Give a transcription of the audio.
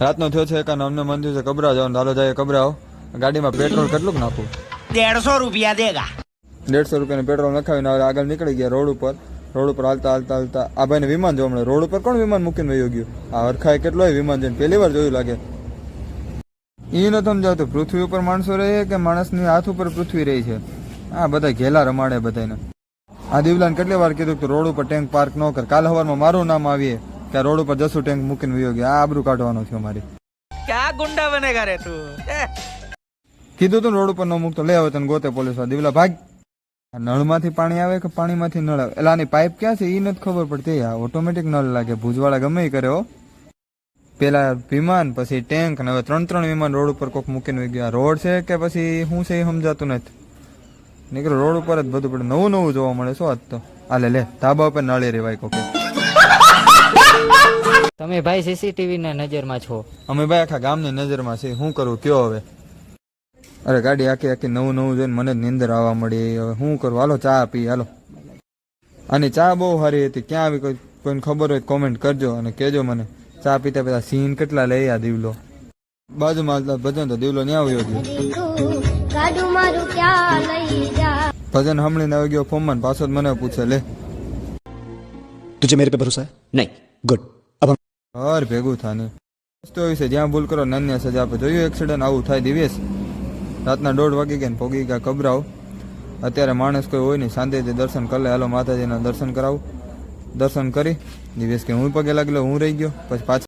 રાતનો થયો છે કારણ અમને મન થયું છે કબરા જવાનું દાલો જાય કબરા આવો ગાડીમાં પેટ્રોલ કેટલું નાખું? દેડસો રૂપિયા દેગા. દેડસો રૂપિયાનું પેટ્રોલ નખાવીને હવે આગળ નીકળી ગયા રોડ ઉપર. રોડ ઉપર હાલતા હાલતા હાલતા આ ભાઈને વિમાન જોવા મળે રોડ ઉપર કોણ વિમાન મૂકીને વહી ગયું? આ હરખાએ કેટલોય વિમાન જઈને પહેલી વાર જોયું લાગે. એ ન સમજાવતું પૃથ્વી ઉપર માણસો રહે કે માણસની હાથ ઉપર પૃથ્વી રહી છે? આ બધા ઘેલા રમાડે બધાને આ દીવલાને કેટલી વાર કીધું કે રોડ ઉપર ટેન્ક પાર્ક ન કર. કાલ હવારમાં મારું નામ આવીએ. કે રોડ ઉપર જસુ ટેન્ક મૂકીને વયો ગયો. આ આબરૂ કાઢવાનો થયો મારી. ક્યાં ગુંડા બને રે તું. કીધું તું રોડ ઉપર ન મૂકતો. લે આવે તને ગોતે પોલીસ દીવલા ભાગ. નળમાંથી પાણી આવે કે પાણીમાંથી નળ આવે? એટલે આની પાઇપ ક્યાં છે? એ નથી ખબર પડતી. આ ઓટોમેટિક નળ લાગે. ભૂજવાળા ગમે એ કરે હો. પેલા વિમાન પછી ટેન્ક અને હવે ત્રણ ત્રણ વિમાન રોડ ઉપર કોક મૂકીને ગયા. રોડ છે કે પછી શું છે એ સમજાતું નથી. નીકળો રોડ ઉપર જ બધું પડે. નવું નવું જોવા મળે શું આજ તો. હાલે લે ધાબા ઉપર નળી રેવાય કોકે. તમે ભાઈ સીસીટીવી ના નજરમાં છો. અમે ભાઈ આખા ગામની નજરમાં છે શું કરું? કયો હવે? અરે ગાડી આખી આખી નવું નવું જોઈને મને જ નીંદર આવવા મળી. હવે શું કરું? હાલો ચા પી હાલો. આની ચા બહુ સારી હતી. ક્યાં આવી કોઈ કોઈને ખબર હોય કોમેન્ટ કરજો અને કેજો મને. ચા પીતા પેલા સીન કેટલા લઈ આ દીવલો. બાજુમાં ભજન તો દીવલો ન્યા આવ્યો હતો ભજન હમણીને આવી ગયો ફોમમાં પાછો મને પૂછે લે. તુજે મેરે પે ભરોસા નહીં ગુડ હર ભેગું થાને. રસ્તો વિશે જ્યાં ભૂલ કરો નાન્ય સજા આપે. જોયું એક્સિડન્ટ આવું થાય દિવેશ રાતના દોઢ વાગી ગયા ભોગી ગયા કબરાવ અત્યારે માણસ કોઈ હોય નહીં. શાંતિથી દર્શન કરી લે, હાલો માતાજીના દર્શન કરાવું. દર્શન કરી. દિવેશ કે હું પગે લાગેલો હું રહી ગયો. પછી પાછા